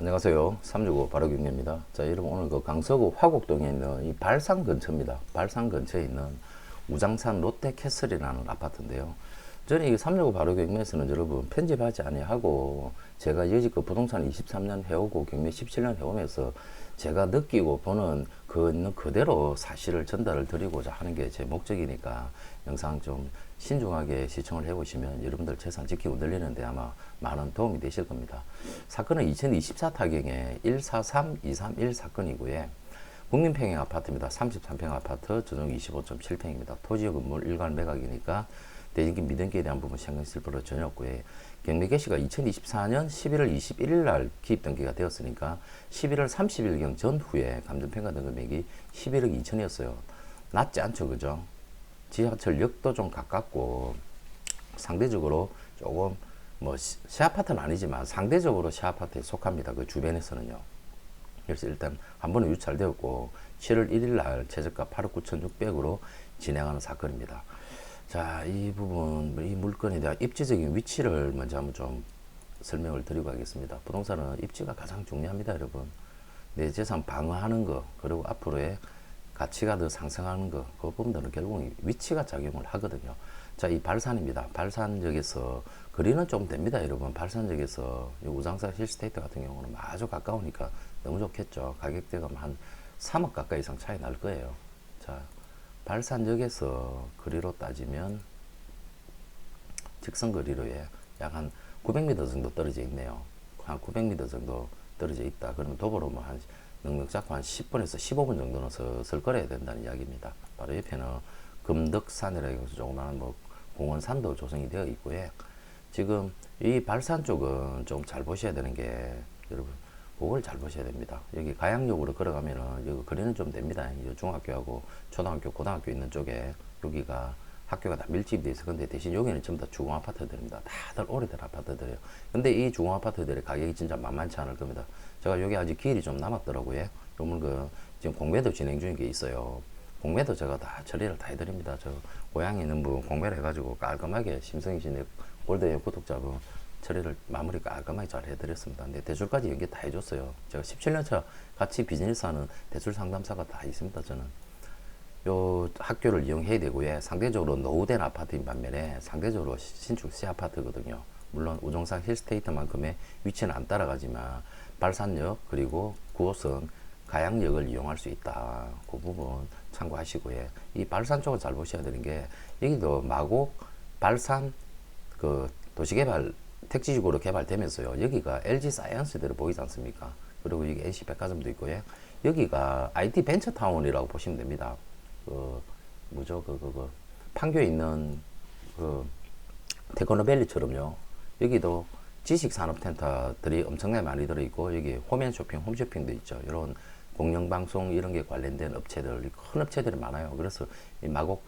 안녕하세요. 365 바로경입니다. 자, 여러분 오늘 그 강서구 화곡동에 있는 이 발산 근처입니다. 발산 근처에 있는 우장산 롯데캐슬이라는 아파트인데요. 저는 이 365 바로경매에서는 여러분 편집하지 아니하고 제가 여지껏 부동산 23년 해오고 경매 17년 해오면서 제가 느끼고 보는 그 있는 그대로 사실을 전달을 드리고자 하는 게 제 목적이니까 영상 좀 신중하게 시청을 해보시면 여러분들 재산 지키고 늘리는데 아마 많은 도움이 되실 겁니다. 사건은 2024 타경에 143231 사건이고요. 국민평행 아파트입니다. 33평 아파트, 조정 25.7평입니다. 토지의 건물 일괄 매각이니까 대진기 미등기에 대한 부분 신경 쓸 필요 전혀 없고요. 경매 개시가 2024년 11월 21일 날 기입 등기가 되었으니까 11월 30일경 전후에 감정평가 등 금액이 11억 2천이었어요. 낮지 않죠, 그죠? 지하철역도 좀 가깝고 상대적으로 조금 뭐 시- 시아파트는 아니지만 상대적으로 시아파트에 속합니다. 그 주변에서는요. 그래서 일단 한 번은 유찰되었고 7월 1일 날 최저가 8억 9,600으로 진행하는 사건입니다. 자, 이 부분, 이 물건에 대한 입지적인 위치를 먼저 한번 좀 설명을 드리고 하겠습니다. 부동산은 입지가 가장 중요합니다, 여러분. 내 재산 방어하는 거, 그리고 앞으로의 가치가 더 상승하는 거, 그 부분들은 결국은 위치가 작용을 하거든요. 자, 이 발산입니다. 발산역에서 거리는 좀 됩니다, 여러분. 발산역에서 이 우장산 힐스테이트 같은 경우는 아주 가까우니까 너무 좋겠죠. 가격대가 한 3억 가까이 이상 차이 날 거예요. 자, 발산역에서 거리로 따지면 직선 거리로에 약 한 900m 정도 떨어져 있네요. 한 900m 정도 떨어져 있다. 그러면 도보로 뭐 한 넉넉 잡고 한 10분에서 15분 정도는 서슬 걸어야 된다는 이야기입니다. 바로 옆에는 금덕산이라고 해서 조그마한 뭐 공원산도 조성이 되어 있고요. 지금 이 발산 쪽은 좀 잘 보셔야 되는 게 여러분 그걸 잘 보셔야 됩니다. 여기 가양역으로 걸어가면은 여기 거리는 좀 됩니다. 이 중학교하고 초등학교, 고등학교 있는 쪽에 여기가 학교가 다 밀집이 돼 있어. 근데 대신 여기는 전부 다 주공 아파트들입니다. 다들 오래된 아파트들이에요. 근데 이 주공 아파트들의 가격이 진짜 만만치 않을 겁니다. 제가 여기 아직 길이 좀 남았더라고요. 요물 그 지금 공매도 진행 중인 게 있어요. 공매도 제가 다 처리를 다 해드립니다. 저 고향에 있는 분 공매를 해가지고 깔끔하게 심성이신의 골드의 구독자분 처리를 마무리 깔끔하게 잘 해드렸습니다. 근데 대출까지 연계 다 해줬어요. 제가 17년차 같이 비즈니스 하는 대출 상담사가 다 있습니다. 저는 요 학교를 이용해야 되고요. 상대적으로 노후된 아파트인 반면에 상대적으로 시- 신축 시 아파트거든요. 물론 우정상 힐스테이트만큼의 위치는 안 따라가지만 발산역 그리고 9호선 가양역을 이용할 수 있다. 그 부분 참고하시고요. 이 발산 쪽을 잘 보셔야 되는 게 여기도 마곡 발산 그 도시개발 택지지구로 개발되면서요. 여기가 LG 사이언스대로 보이지 않습니까? 그리고 여기 NC 백화점도 있고요. 여기가 IT 벤처타운이라고 보시면 됩니다. 그 뭐죠? 그 그 그 판교에 있는 그 테크노밸리처럼요. 여기도 지식 산업 센터들이 엄청나게 많이 들어 있고 여기 홈앤 쇼핑, 홈쇼핑도 있죠. 이런 공영 방송 이런 게 관련된 업체들 큰 업체들이 많아요. 그래서 이 마곡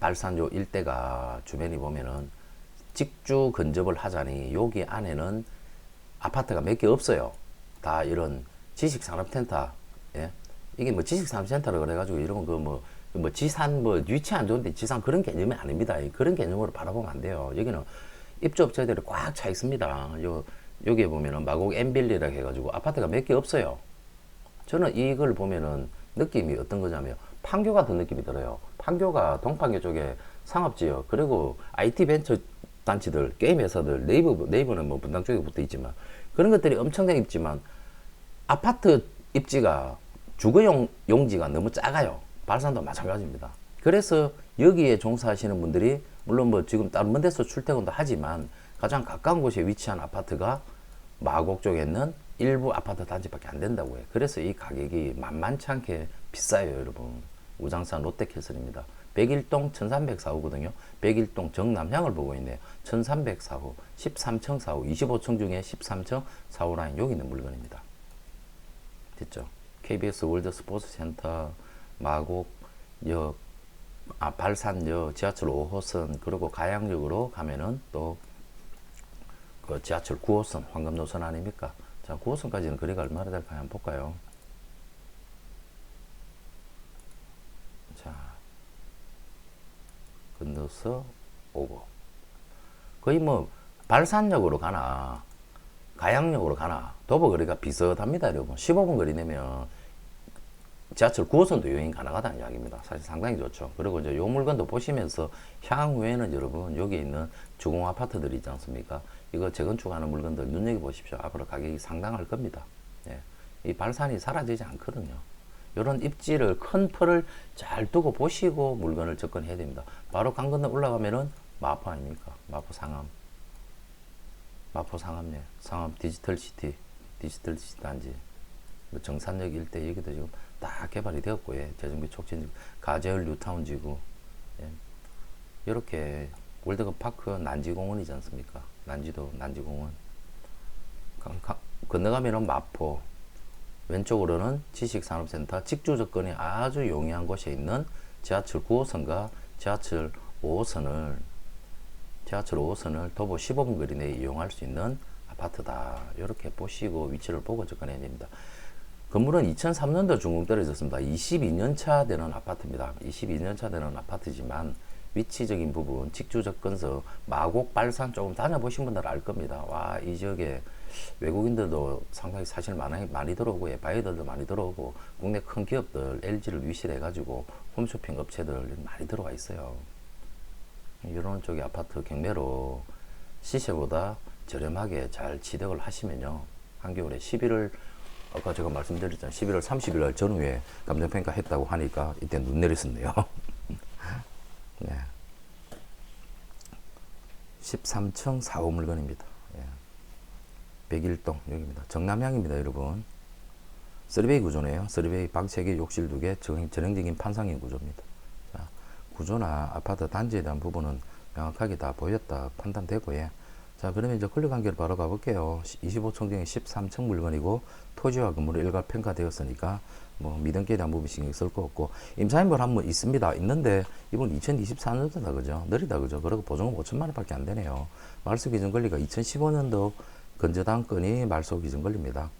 발산요 일대가 주변이 보면은 직주 근접을 하자니 여기 안에는 아파트가 몇 개 없어요. 다 이런 지식산업센터, 예? 이게 뭐 지식산업센터라 그래가지고 이런 거 뭐, 뭐 지산 뭐 위치 안 좋은데 지산 그런 개념이 아닙니다. 그런 개념으로 바라보면 안 돼요. 여기는 입주업체들이 꽉 차 있습니다. 요, 여기에 보면은 마곡 엠빌리라 해가지고 아파트가 몇 개 없어요. 저는 이걸 보면은 느낌이 어떤 거냐면 판교 같은 느낌이 들어요. 판교가 동판교 쪽에 상업지역 그리고 IT 벤처 단체들, 게임 회사들, 네이버 네이버는 뭐 분당 쪽에 붙어 있지만 그런 것들이 엄청나게 있지만 아파트 입지가 주거용 용지가 너무 작아요. 발산도 마찬가지입니다. 그래서 여기에 종사하시는 분들이 물론 뭐 지금 다른 번 데서 출퇴근도 하지만 가장 가까운 곳에 위치한 아파트가 마곡 쪽에 있는 일부 아파트 단지밖에 안 된다고 해요. 그래서 이 가격이 만만치 않게 비싸요, 여러분. 우장산 롯데캐슬입니다. 101동 1304호거든요. 101동 정남향을 보고 있네요. 1304호, 13층 4호, 25층 중에 13층 4호 라인 여기 있는 물건입니다. 됐죠? KBS 월드 스포츠 센터, 마곡역, 아, 발산역, 지하철 5호선, 그리고 가양역으로 가면은 또 그 지하철 9호선, 황금 노선 아닙니까? 자, 9호선까지는 거리가 얼마나 될까 한번 볼까요? 자, 건너서 오고. 거의 뭐, 발산역으로 가나, 가양역으로 가나, 도보 거리가 비슷합니다, 여러분. 15분 거리 내면 지하철 9호선도 여행 가능하다는 이야기입니다. 사실 상당히 좋죠. 그리고 이제 요 물건도 보시면서 향후에는 여러분 여기 있는 주공 아파트들이 있지 않습니까? 이거 재건축하는 물건들 눈여겨보십시오. 앞으로 가격이 상당할 겁니다. 예. 이 발산이 사라지지 않거든요. 이런 입지를 큰 풀을 잘 두고 보시고 물건을 접근해야 됩니다. 바로 강 건너 올라가면은 마포 아닙니까? 마포 상암. 마포 상암역, 상암 디지털 시티, 디지털 시티 단지. 뭐 정산역 일대 여기도 지금 다 개발이 되었고, 예. 재정비 촉진, 가재열 뉴타운 지구. 예. 이렇게 월드컵 파크 난지공원이지 않습니까? 난지도 난지공원. 건너가면은 마포, 왼쪽으로는 지식산업센터 직주 접근이 아주 용이한 곳에 있는 지하철 9호선과 지하철 5호선을 지하철 5호선을 도보 15분 거리 내에 이용할 수 있는 아파트다. 이렇게 보시고 위치를 보고 접근해야 됩니다. 건물은 2003년도 준공 떨어졌습니다. 22년 차 되는 아파트입니다. 22년 차 되는 아파트지만 위치적인 부분, 직주 접근서, 마곡, 발산 조금 다녀보신 분들 알 겁니다. 와, 이 지역에 외국인들도 상당히 사실 많이, 많이 들어오고, 예, 바이어들도 많이 들어오고, 국내 큰 기업들, LG를 위시를 해가지고 홈쇼핑 업체들 많이 들어와 있어요. 이런 쪽의 아파트 경매로 시세보다 저렴하게 잘 취득을 하시면요. 한겨울에 11월 아까 제가 말씀드렸잖아요. 11월 30일 날 전후에 감정평가 했다고 하니까 이때 눈 내렸었네요. 네. 13층 4호 물건입니다. 예. 101동 여기입니다. 정남향입니다, 여러분. 쓰리베이 구조네요. 쓰리베이 방 3개, 욕실 2개, 전- 전형적인 판상형 구조입니다. 자, 구조나 아파트 단지에 대한 부분은 명확하게 다 보였다 판단되고요. 자, 그러면 이제 권리 관계를 바로 가볼게요. 25층 중에 13층 물건이고 토지와 건물이 일괄 평가되었으니까 뭐 미등기에 대한 부분 신경 쓸 거 없고 임차인물 한번 있습니다. 있는데 이번 2024년도다 그죠? 느리다 그죠? 그리고 보증금 5천만 원밖에 안 되네요. 말소 기준 권리가 2015년도 건저당 건이 말소 기준 권리입니다.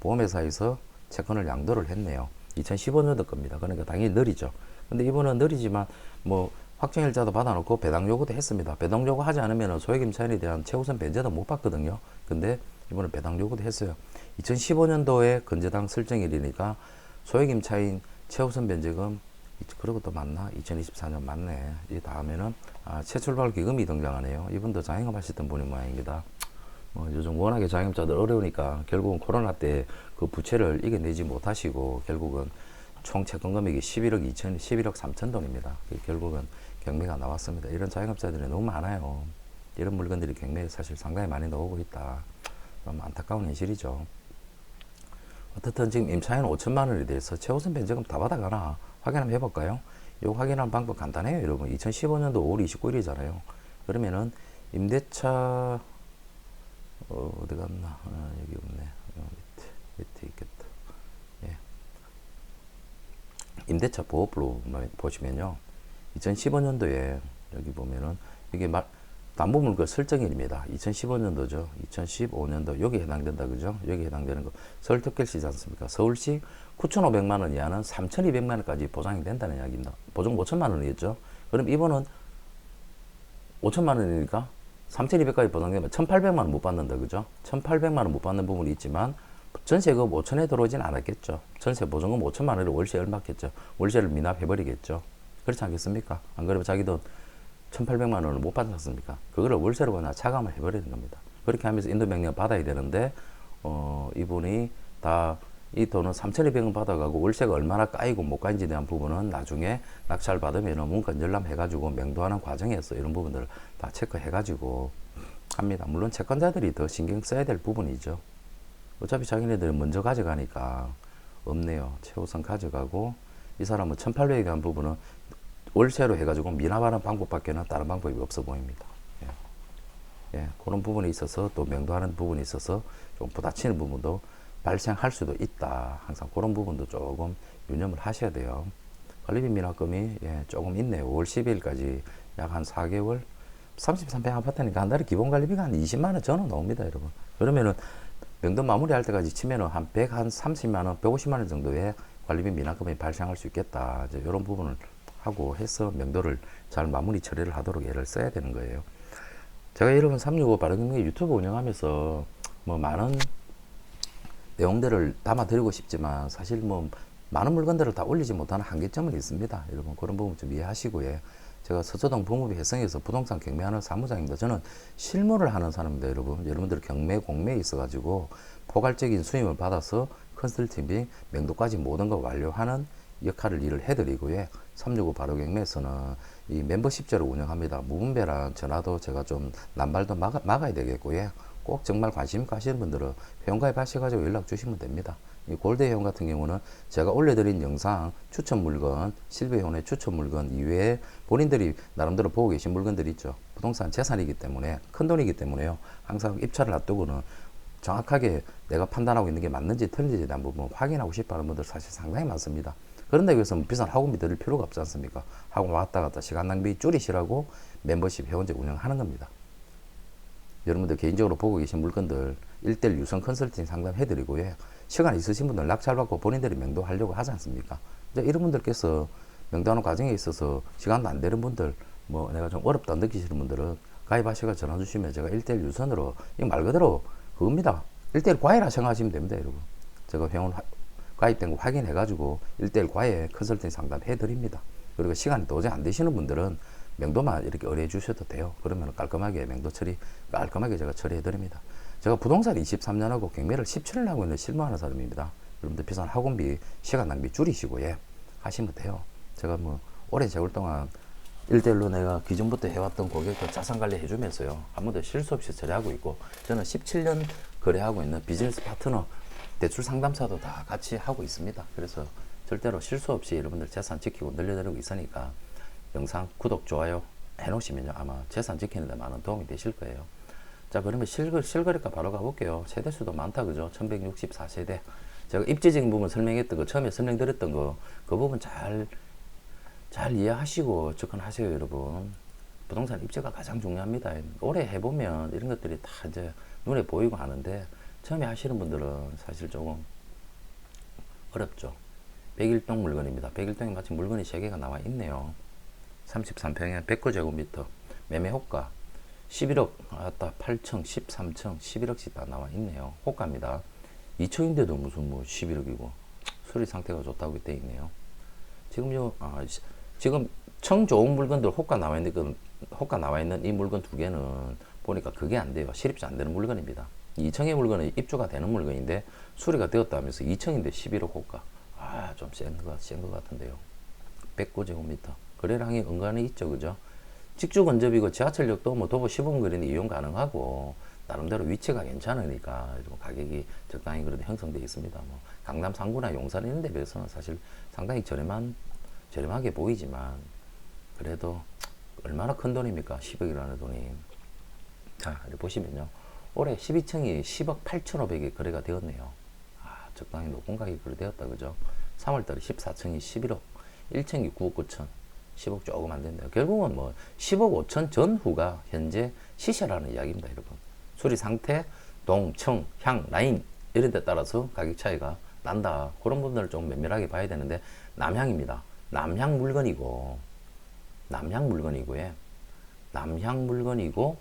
보험회사에서 채권을 양도를 했네요. 2015년도 겁니다. 그러니까 당연히 느리죠. 근데 이번은 느리지만 뭐 확정일자도 받아놓고 배당 요구도 했습니다. 배당 요구 하지 않으면 소액 임차인에 대한 최우선 변제도 못 받거든요. 근데 이번에 배당 요구도 했어요. 2015년도에 건저당 설정일이니까 소액 임차인 최우선 변제금 그리고 또 맞나? 2024년 맞네. 이 다음에는 아, 최출발 기금이 등장하네요. 이분도 자영업 하셨던 분이 모양입니다. 뭐 요즘 워낙에 자영업자들 어려우니까 결국은 코로나 때 그 부채를 이겨내지 못하시고 결국은 총 채권 금액이 11억 2천, 11억 3천 돈입니다. 그 결국은 경매가 나왔습니다. 이런 자영업자들이 너무 많아요. 이런 물건들이 경매에 사실 상당히 많이 나오고 있다. 좀 안타까운 현실이죠. 어떻든 지금 임차인 5천만 원에 대해서 최우선 변제금 다 받아가나 확인 한번 해볼까요? 요 확인하는 방법 간단해요, 여러분. 2015년도 5월 29일이잖아요. 그러면은 임대차 어, 어디 갔나? 아, 여기 없네. 어, 밑에, 밑에 있겠다. 예. 임대차 보호부로 보시면요. 2015년도에 여기 보면은 이게 말 담보물건 설정일입니다. 2015년도죠. 2015년도 여기 해당된다 그죠? 여기 해당되는 거 서울 특별시지 않습니까? 서울시 9,500만 원 이하는 3,200만 원까지 보장이 된다는 이야기입니다. 보증 5천만 원이었죠. 그럼 이번은 5천만 원이니까 3,200까지 보장되면 1,800만 원 못 받는다 그죠? 1,800만 원 못 받는 부분이 있지만 전세금 5천에 들어오진 않았겠죠. 전세 보증금 5천만 원을 월세를 받겠죠. 월세를 미납해버리겠죠. 그렇지 않겠습니까? 안 그러면 자기 돈 1,800만 원을 못 받지 않습니까? 그거를 월세로 그냥 차감을 해버리는 겁니다. 그렇게 하면서 인도명령 받아야 되는데, 어, 이분이 다 이 돈은 3,200원 받아가고 월세가 얼마나 까이고 못 까인지에 대한 부분은 나중에 낙찰 받으면 문건 열람 해가지고 맹도하는 과정에서 이런 부분들을 다 체크해가지고 합니다. 물론 채권자들이 더 신경 써야 될 부분이죠. 어차피 자기네들은 먼저 가져가니까 없네요. 최우선 가져가고 이 사람은 1,800에 대한 부분은 월세로 해가지고 미납하는 방법밖에는 다른 방법이 없어 보입니다. 예. 예, 그런 부분에 있어서 또 명도하는 부분에 있어서 좀 부딪히는 부분도 발생할 수도 있다. 항상 그런 부분도 조금 유념을 하셔야 돼요. 관리비 미납금이 예, 조금 있네요. 5월 12일까지 약 한 4개월 33평 아파트니까 한 달에 기본 관리비가 한 20만 원 전후 나옵니다, 여러분. 그러면은 명도 마무리할 때까지 치면은 한 100, 한 30만 원, 150만 원 정도의 관리비 미납금이 발생할 수 있겠다. 이제 이런 부분을 하고 해서 명도를 잘 마무리 처리를 하도록 애를 써야 되는 거예요. 제가 여러분 365 바른경제 유튜브 운영하면서 뭐 많은 내용들을 담아드리고 싶지만 사실 뭐 많은 물건들을 다 올리지 못하는 한계점은 있습니다. 여러분 그런 부분 좀 이해하시고요. 제가 서초동 부모비 회성에서 부동산 경매하는 사무장입니다. 저는 실무를 하는 사람입니다, 여러분. 여러분들 경매 공매에 있어가지고 포괄적인 수임을 받아서 컨설팅 및 맹도까지 모든 걸 완료하는 역할을 일을 해드리고요. 365 바로 경매에서는 이 멤버십제를 운영합니다. 무분별한 전화도 제가 좀 남발도 막아, 막아야 되겠고요. 꼭 정말 관심 가시는 분들은 회원가입 하셔가지고 연락 주시면 됩니다. 이 골드 회원 같은 경우는 제가 올려드린 영상 추천 물건, 실버 회원의 추천 물건 이외에 본인들이 나름대로 보고 계신 물건들이 있죠. 부동산 재산이기 때문에 큰 돈이기 때문에요. 항상 입찰을 앞두고는 정확하게 내가 판단하고 있는 게 맞는지 틀린지에 대한 부분 확인하고 싶어 하는 분들 사실 상당히 많습니다. 그런데 여기서 뭐 비싼 학원비 들을 필요가 없지 않습니까? 학원 왔다 갔다 시간 낭비 줄이시라고 멤버십 회원제 운영하는 겁니다. 여러분들 개인적으로 보고 계신 물건들 1대1 유선 컨설팅 상담 해드리고요. 시간 있으신 분들 낙찰 받고 본인들이 명도하려고 하지 않습니까? 이제 이런 분들께서 명도하는 과정에 있어서 시간도 안 되는 분들, 뭐 내가 좀 어렵다 느끼시는 분들은 가입하시고 전화 주시면 제가 1대1 유선으로, 이 말 그대로 그겁니다. 1대1 과외라 생각하시면 됩니다, 여러분. 제가 회원 화- 가입된 거 확인해 가지고 1대1 과외 컨설팅 상담 해 드립니다. 그리고 시간이 도저히 안 되시는 분들은 명도만 이렇게 의뢰해 주셔도 돼요. 그러면 깔끔하게 명도 처리, 깔끔하게 제가 처리해 드립니다. 제가 부동산 23년 하고 경매를 17년 하고 있는 실무하는 사람입니다. 여러분들 비싼 학원비, 시간 낭비 줄이시고, 예, 하시면 돼요. 제가 뭐, 오래 세월 동안 1대1로 내가 기존부터 해왔던 고객들 자산 관리 해주면서요. 한 번도 실수 없이 처리하고 있고, 저는 17년 거래하고 있는 비즈니스 파트너, 대출 상담사도 다 같이 하고 있습니다. 그래서 절대로 실수 없이 여러분들 재산 지키고 늘려드리고 있으니까 영상 구독, 좋아요 해놓으시면요. 아마 재산 지키는 데 많은 도움이 되실 거예요. 자, 그러면 실거, 실거래가 바로 가볼게요. 세대수도 많다, 그죠? 1164세대. 제가 입지적인 부분 설명했던 거, 처음에 설명드렸던 거, 그 부분 잘, 잘 이해하시고 접근하세요, 여러분. 부동산 입지가 가장 중요합니다. 오래 해보면 이런 것들이 다 이제 눈에 보이고 하는데, 처음에 하시는 분들은 사실 조금 어렵죠. 101동 물건입니다. 101동에 마침 물건이 3개가 나와 있네요. 33평에 109제곱미터 매매 호가 11억 아따 8층 13층 11억씩 다 나와 있네요. 호가입니다. 2층인데도 무슨 뭐 11억이고 수리 상태가 좋다고 돼 있네요. 지금 요 아, 시- 지금 청 좋은 물건들 호가 나와 있는 그 호가 나와 있는 이 물건 두 개는 보니까 그게 안 돼요. 실입자 안 되는 물건입니다. 2층의 물건은 입주가 되는 물건인데 수리가 되었다 하면서 2층인데 11억 호가. 아좀 센 것 같은데요. 109제곱미터. 거래량이 은근히 있죠 그죠 직주 근접이고 지하철역도 뭐 도보 15분 거리는 이용 가능하고 나름대로 위치가 괜찮으니까 가격이 적당히 그래도 형성되어 있습니다. 뭐 강남 상구나 용산 이런 데 비해서는 사실 상당히 저렴한 저렴하게 보이지만 그래도 얼마나 큰 돈입니까? 10억이라는 돈이. 자 이렇게 보시면요. 올해 12층이 10억 8,500에 거래가 되었네요. 아 적당히 높은 가격이 거래되었다 그죠? 3월달에 14층이 11억 1층이 9억 9천 10억 조금 안 된다. 결국은 뭐 10억 5천 전후가 현재 시세라는 이야기입니다, 여러분. 수리 상태, 동, 청, 향, 라인 이런 데 따라서 가격 차이가 난다. 그런 부분들을 좀 면밀하게 봐야 되는데 남향입니다. 남향 물건이고 남향 물건이고요. 남향 물건이고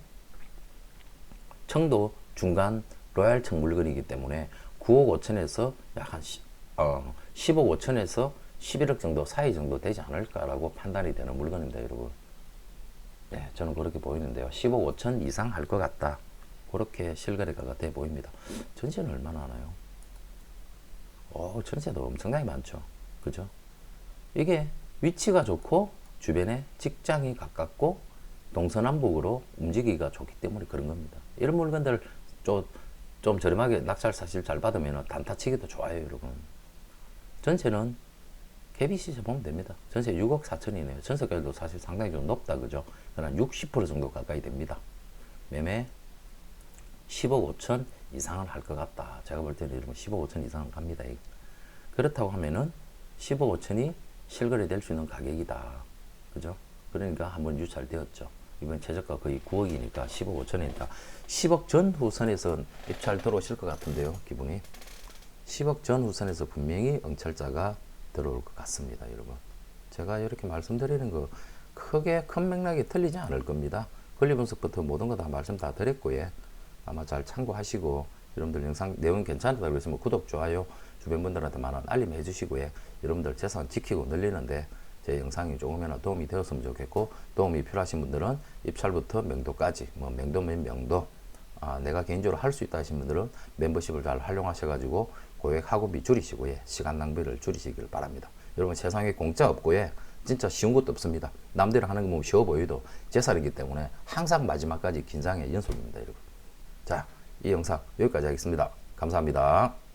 청도 중간 로얄청 물건이기 때문에 9억 5천에서 약한 어, 10억 5천에서 11억 정도 사이 정도 되지 않을까라고 판단이 되는 물건입니다, 여러분. 네, 저는 그렇게 보이는데요. 15억 5천 이상 할 것 같다. 그렇게 실거래가가 돼 보입니다. 전세는 얼마나 하나요? 오, 전세도 엄청나게 많죠. 그죠? 이게 위치가 좋고 주변에 직장이 가깝고 동서남북으로 움직이기가 좋기 때문에 그런 겁니다. 이런 물건들 좀, 좀 저렴하게 낙찰 사실 잘 받으면 단타 치기도 좋아요, 여러분. 전세는 KBC에서 보면 됩니다. 전세 6억 4천이네요. 전세가율도 사실 상당히 좀 높다, 그죠? 한60% 정도 가까이 됩니다. 매매 10억 5천 이상은 할것 같다. 제가 볼 때는 이러면 15억 5천 이상은 갑니다. 그렇다고 하면은 15억 5천이 실거래 될 수 있는 가격이다. 그죠? 그러니까 한번 유찰되었죠. 이번 최저가 거의 9억이니까 15억 5천이니까 10억 전후 선에서 입찰 들어오실 것 같은데요. 기분이. 10억 전후 선에서 분명히 응찰자가 들어올 것 같습니다, 여러분. 제가 이렇게 말씀드리는 거 크게 큰 맥락이 틀리지 않을 겁니다. 권리 분석부터 모든 거 다 말씀 다 드렸고요. 아마 잘 참고하시고 여러분들 영상 내용 괜찮다 뭐 구독, 좋아요, 주변 분들한테 많은 알림 해주시고요. 여러분들 재산 지키고 늘리는데 제 영상이 조금이나 도움이 되었으면 좋겠고 도움이 필요하신 분들은 입찰부터 명도까지 뭐 명도면 명도 아, 내가 개인적으로 할 수 있다 하신 분들은 멤버십을 잘 활용하셔가지고 고액 학업비 줄이시고 예, 시간 낭비를 줄이시길 바랍니다. 여러분 세상에 공짜 없고 예, 진짜 쉬운 것도 없습니다. 남들이 하는 거 보면 쉬워 보여도 재살이기 때문에 항상 마지막까지 긴장의 연속입니다, 여러분. 자, 이 영상 여기까지 하겠습니다. 감사합니다.